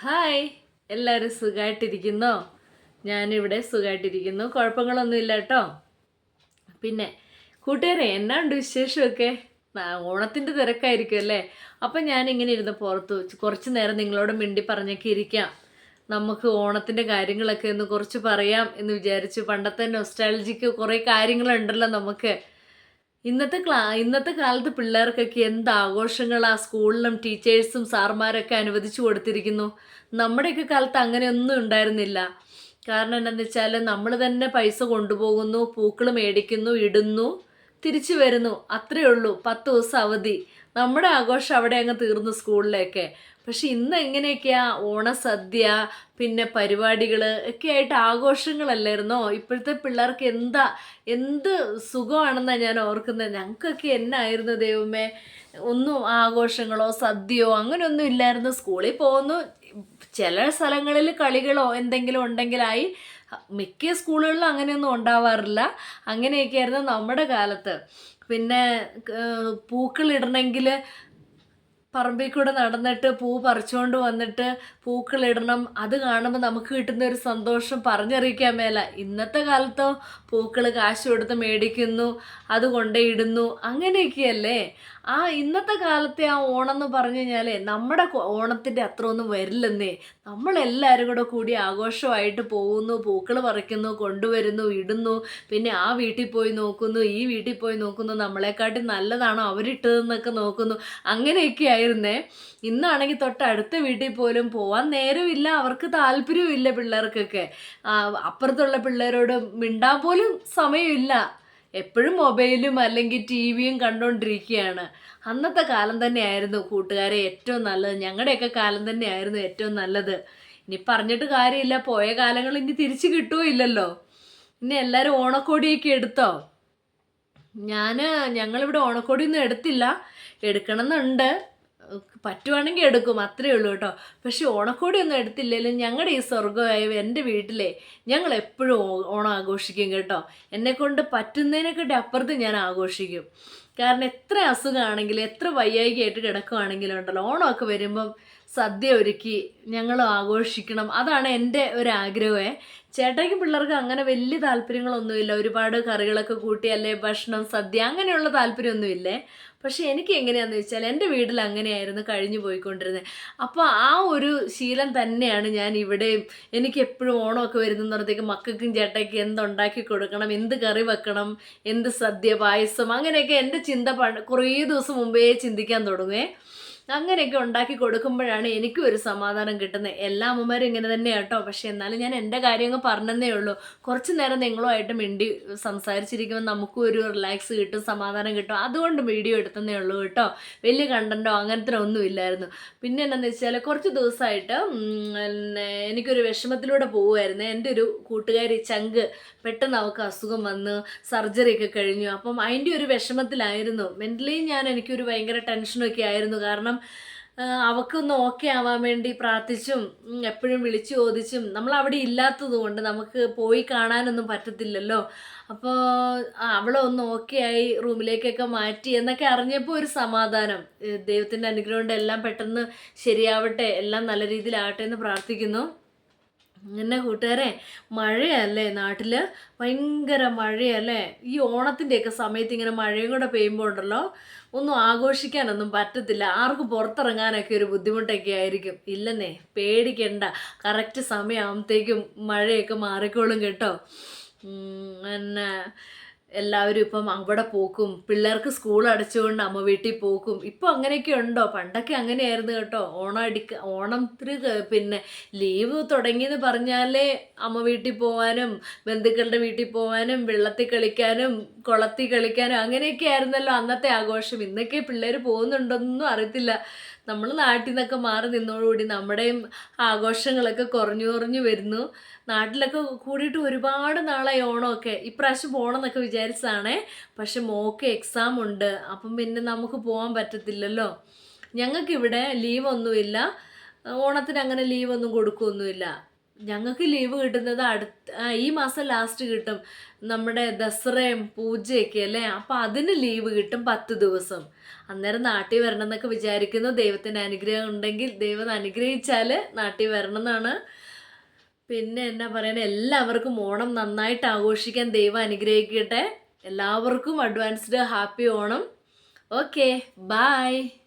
Hi എല്ലാവരും സുഖമായിട്ടിരിക്കുന്നോ ഞാനിവിടെ സുഖമായിട്ടിരിക്കുന്നു കുഴപ്പങ്ങളൊന്നുമില്ല കേട്ടോ പിന്നെ കൂട്ടുകാരെ എന്നാണ്ട് വിശേഷമൊക്കെ? ഓണത്തിന്റെ തിരക്കായിരിക്കും അല്ലേ അപ്പം ഞാനിങ്ങനെ ഇരുന്ന് പുറത്ത് കുറച്ച് നേരം നിങ്ങളോട് മിണ്ടി പറഞ്ഞൊക്കെ ഇരിക്കാം. നമുക്ക് ഓണത്തിന്റെ കാര്യങ്ങളൊക്കെ ഒന്ന് കുറച്ച് പറയാം എന്ന് വിചാരിച്ചു പണ്ടത്തെ നൊസ്റ്റാലജിക്ക് കുറേ കാര്യങ്ങളുണ്ടല്ലോ നമുക്ക്. ഇന്നത്തെ ക്ലാ ഇന്നത്തെ കാലത്ത് പിള്ളേർക്കൊക്കെ എന്ത് ആഘോഷങ്ങളാ സ്കൂളിലും ടീച്ചേഴ്സും സാർമാരൊക്കെ അനുവദിച്ചു കൊടുത്തിരിക്കുന്നു. നമ്മുടെയൊക്കെ കാലത്ത് അങ്ങനെയൊന്നും ഉണ്ടായിരുന്നില്ല. കാരണം എന്താണെന്ന് വെച്ചാൽ നമ്മൾ തന്നെ പൈസ കൊണ്ടുപോകുന്നു പൂക്കൾ മേടിക്കുന്നു ഇടുന്നു തിരിച്ചു വരുന്നു. അത്രയേ ഉള്ളൂ. പത്ത് ദിവസം അവധി. നമ്മുടെ ആഘോഷം അവിടെ അങ്ങ് തീർന്നു സ്കൂളിലൊക്കെ. പക്ഷെ ഇന്ന് എങ്ങനെയൊക്കെയാ ഓണസദ്യ പിന്നെ പരിപാടികൾ ഒക്കെ ആയിട്ട് ആഘോഷങ്ങളല്ലായിരുന്നോ? ഇപ്പോഴത്തെ പിള്ളേർക്ക് എന്താ എന്ത് സുഖമാണെന്നാണ് ഞാൻ ഓർക്കുന്നത്. ഞങ്ങൾക്കൊക്കെ എന്നായിരുന്നു ദൈവമേ? ഒന്നും ആഘോഷങ്ങളോ സദ്യയോ അങ്ങനെയൊന്നും ഇല്ലായിരുന്നു. സ്കൂളിൽ പോകുന്നു. ചില സ്ഥലങ്ങളിൽ കളികളോ എന്തെങ്കിലും ഉണ്ടെങ്കിലായി മിക്ക സ്കൂളുകളിലും അങ്ങനെയൊന്നും ഉണ്ടാവാറില്ല. അങ്ങനെയൊക്കെയായിരുന്നു നമ്മുടെ കാലത്ത്. പിന്നെ പൂക്കളിടണമെങ്കിൽ പറമ്പിൽ കൂടെ നടന്നിട്ട് പൂ പറിച്ചുകൊണ്ട് വന്നിട്ട് പൂക്കളിടണം. അത് കാണുമ്പോൾ നമുക്ക് കിട്ടുന്ന ഒരു സന്തോഷം പറഞ്ഞറിയിക്കാൻ മേല. ഇന്നത്തെ കാലത്തോ പൂക്കൾ കാശ് കൊടുത്ത് മേടിക്കുന്നു അത് കൊണ്ടേ ഇടുന്നു അങ്ങനെയൊക്കെയല്ലേ? ആ ഇന്നത്തെ കാലത്തെ ആ ഓണം എന്ന് പറഞ്ഞു കഴിഞ്ഞാൽ നമ്മുടെ ഓണത്തിന്റെ അത്ര ഒന്നും വരില്ലെന്നേ. നമ്മളെല്ലാവരും കൂടെ കൂടി ആഘോഷമായിട്ട് പോകുന്നു പൂക്കൾ പറിക്കുന്നു കൊണ്ടുവരുന്നു ഇടുന്നു. പിന്നെ ആ വീട്ടിൽ പോയി നോക്കുന്നു ഈ വീട്ടിൽ പോയി നോക്കുന്നു. നമ്മളെക്കാട്ടി നല്ലതാണോ അവരിട്ടതെന്നൊക്കെ നോക്കുന്നു. അങ്ങനെയൊക്കെ ആയിരുന്നേ ഇന്നാണെങ്കിൽ തൊട്ട് അടുത്ത വീട്ടിൽ പോലും പോവാൻ നേരമില്ല. അവർക്ക് താല്പര്യമില്ല പിള്ളേർക്കൊക്കെ. അപ്പുറത്തുള്ള പിള്ളേരോട് മിണ്ടാൻ പോലും സമയമില്ല. എപ്പോഴും മൊബൈലും അല്ലെങ്കിൽ ടി വിയും കണ്ടുകൊണ്ടിരിക്കുകയാണ് അന്നത്തെ കാലം തന്നെയായിരുന്നു കൂട്ടുകാരെ ഏറ്റവും നല്ലത്. ഞങ്ങളുടെയൊക്കെ കാലം തന്നെയായിരുന്നു ഏറ്റവും നല്ലത്. ഇനി പറഞ്ഞിട്ട് കാര്യമില്ല. പോയ കാലങ്ങൾ ഇനി തിരിച്ചു കിട്ടുമോ ഇല്ലല്ലോ. ഇനി എല്ലാവരും ഓണക്കോടിയൊക്കെ എടുത്തോ? ഞാൻ ഞങ്ങളിവിടെ ഓണക്കോടിയൊന്നും എടുത്തില്ല. എടുക്കണമെന്നുണ്ട്. പറ്റുവാണെങ്കിൽ എടുക്കും അത്രയേ ഉള്ളൂ കേട്ടോ. പക്ഷെ ഓണക്കോടി ഒന്നും എടുത്തില്ലെങ്കിലും ഞങ്ങളുടെ ഈ സ്വർഗമായ എന്റെ വീട്ടിലെ ഞങ്ങൾ എപ്പോഴും ഓണം ആഘോഷിക്കും കേട്ടോ. എന്നെക്കൊണ്ട് പറ്റുന്നതിനെക്കാട്ടി അപ്പുറത്ത് ഞാൻ ആഘോഷിക്കും. കാരണം എത്ര അസുഖമാണെങ്കിലും എത്ര വയ്യായികയായിട്ട് കിടക്കുവാണെങ്കിലും ഉണ്ടല്ലോ ഓണമൊക്കെ വരുമ്പം സദ്യ ഒരുക്കി ഞങ്ങൾ ആഘോഷിക്കണം. അതാണ് എന്റെ ഒരു ആഗ്രഹമേ ചേട്ടായിക്ക് പിള്ളേർക്ക് അങ്ങനെ വലിയ താല്പര്യങ്ങളൊന്നുമില്ല. ഒരുപാട് കറികളൊക്കെ കൂട്ടി അല്ലെ ഭക്ഷണം സദ്യ അങ്ങനെയുള്ള താല്പര്യമൊന്നുമില്ലേ? പക്ഷെ എനിക്ക് എങ്ങനെയാണെന്ന് വെച്ചാൽ എന്റെ വീട്ടിൽ അങ്ങനെയായിരുന്നു കഴിഞ്ഞു പോയിക്കൊണ്ടിരുന്നത്. അപ്പോൾ ആ ഒരു ശീലം തന്നെയാണ് ഞാൻ ഇവിടെയും. എനിക്ക് എപ്പോഴും ഓണമൊക്കെ വരുന്നതിനകത്തേക്ക് മക്കൾക്കും ചേട്ടയ്ക്കും എന്തുണ്ടാക്കി കൊടുക്കണം എന്ത് കറി വെക്കണം എന്ത് സദ്യ പായസം അങ്ങനെയൊക്കെ എന്റെ ചിന്ത കുറേ ദിവസം മുമ്പേ ചിന്തിക്കാൻ തുടങ്ങുവേ. അങ്ങനെയൊക്കെ ഉണ്ടാക്കി കൊടുക്കുമ്പോഴാണ് എനിക്കും ഒരു സമാധാനം കിട്ടുന്നത്. എല്ലാ അമ്മമാരും ഇങ്ങനെ തന്നെ കേട്ടോ പക്ഷെ എന്നാലും ഞാൻ എന്റെ കാര്യങ്ങൾ പറഞ്ഞതേ ഉള്ളൂ. കുറച്ച് നേരം നിങ്ങളുമായിട്ട് മിണ്ടി സംസാരിച്ചിരിക്കുമ്പോൾ നമുക്കും ഒരു റിലാക്സ് കിട്ടും സമാധാനം കിട്ടും. അതുകൊണ്ട് വീഡിയോ എടുത്തതേ ഉള്ളൂ കേട്ടോ വലിയ കണ്ടന്റോ അങ്ങനത്തെ ഒന്നും ഇല്ലായിരുന്നു. പിന്നെ എന്താണെന്ന് വെച്ചാൽ കുറച്ച് ദിവസമായിട്ട് എനിക്കൊരു വിഷമത്തിലൂടെ പോവുമായിരുന്നു എന്റെ ഒരു കൂട്ടുകാരി ചങ്ക് പെട്ടെന്ന് അവൾക്ക് അസുഖം വന്ന് സർജറി ഒക്കെ കഴിഞ്ഞു. അപ്പം അതിന്റെ ഒരു വിഷമത്തിലായിരുന്നു. മെന്റലി ഞാൻ എനിക്കൊരു ഭയങ്കര ടെൻഷനൊക്കെ ആയിരുന്നു. കാരണം ആ, അവൾക്കൊന്ന് ഓക്കെ ആവാൻ വേണ്ടി പ്രാർത്ഥിച്ചും എപ്പോഴും വിളിച്ചു ചോദിച്ചും നമ്മൾ അവിടെ ഇല്ലാത്തതുകൊണ്ട് നമുക്ക് പോയി കാണാനൊന്നും പറ്റത്തില്ലല്ലോ. അപ്പോൾ അവളെ ഒന്ന് ഓക്കെ ആയി റൂമിലേക്കൊക്കെ മാറ്റി എന്നൊക്കെ അറിഞ്ഞപ്പോൾ ഒരു സമാധാനം. ദൈവത്തിന്റെ അനുഗ്രഹം കൊണ്ട് എല്ലാം പെട്ടെന്ന് ശരിയാവട്ടെ എല്ലാം നല്ല രീതിയിലാവട്ടെ എന്ന് പ്രാർത്ഥിക്കുന്നു. അങ്ങനെ കൂട്ടുകാരെ മഴയല്ലേ നാട്ടിൽ ഭയങ്കര മഴയല്ലേ? ഈ ഓണത്തിന്റെയൊക്കെ സമയത്ത് ഇങ്ങനെ മഴയും കൂടെ പെയ്യുമ്പോൾ ഉണ്ടല്ലോ ഒന്നും ആഘോഷിക്കാനൊന്നും പറ്റത്തില്ല. ആർക്കും പുറത്തിറങ്ങാനൊക്കെ ഒരു ബുദ്ധിമുട്ടൊക്കെ ആയിരിക്കും. ഇല്ലെന്നേ പേടിക്കണ്ട. കറക്റ്റ് സമയമാകുമ്പോഴത്തേക്കും മഴയൊക്കെ മാറിക്കോളും കേട്ടോ. പിന്നെ എല്ലാവരും ഇപ്പം അവിടെ പോക്കും പിള്ളേർക്ക് സ്കൂൾ അടച്ചുകൊണ്ട് അമ്മ വീട്ടിൽ പോക്കും. ഇപ്പം അങ്ങനെയൊക്കെ ഉണ്ടോ? പണ്ടൊക്കെ അങ്ങനെയായിരുന്നു കേട്ടോ. ഓണം അടിക്ക ഓണത്തിന് പിന്നെ ലീവ് തുടങ്ങിയെന്ന് പറഞ്ഞാലേ അമ്മ വീട്ടിൽ പോകാനും ബന്ധുക്കളുടെ വീട്ടിൽ പോകാനും വെള്ളത്തിൽ കളിക്കാനും കുളത്തിൽ കളിക്കാനും അങ്ങനെയൊക്കെ ആയിരുന്നല്ലോ അന്നത്തെ ആഘോഷം. ഇന്നൊക്കെ പിള്ളേർ പോകുന്നുണ്ടോന്നും അറിയത്തില്ല. നമ്മൾ നാട്ടിൽ നിന്നൊക്കെ മാറി നിന്നോടുകൂടി നമ്മുടെയും ആഘോഷങ്ങളൊക്കെ കുറഞ്ഞു കുറഞ്ഞു വരുന്നു. നാട്ടിലൊക്കെ കൂടിയിട്ട് ഒരുപാട് നാളായി ഓണമൊക്കെ. ഇപ്രാവശ്യം പോകണം എന്നൊക്കെ വിചാരിച്ചതാണേ. പക്ഷെ മോക്ക് എക്സാം ഉണ്ട്. അപ്പം പിന്നെ നമുക്ക് പോകാൻ പറ്റത്തില്ലല്ലോ. ഞങ്ങൾക്കിവിടെ ലീവൊന്നുമില്ല. ഓണത്തിന് അങ്ങനെ ലീവൊന്നും കൊടുക്കുകയൊന്നുമില്ല ഞങ്ങൾക്ക് ലീവ് കിട്ടുന്നത് അടുത്ത ഈ മാസം ലാസ്റ്റ് കിട്ടും. നമ്മുടെ ദസറയും പൂജയൊക്കെ അല്ലേ? അപ്പം അതിന് ലീവ് കിട്ടും പത്ത് ദിവസം. അന്നേരം നാട്ടിൽ വരണം എന്നൊക്കെ വിചാരിക്കുന്നു. ദൈവത്തിന്റെ അനുഗ്രഹം ഉണ്ടെങ്കിൽ ദൈവം അനുഗ്രഹിച്ചാൽ നാട്ടിൽ വരണം എന്നാണ്. പിന്നെ എന്നാ പറയുന്നത് എല്ലാവർക്കും ഓണം നന്നായിട്ട് ആഘോഷിക്കാൻ ദൈവം അനുഗ്രഹിക്കട്ടെ. എല്ലാവർക്കും advanced happy Onam. Okay bye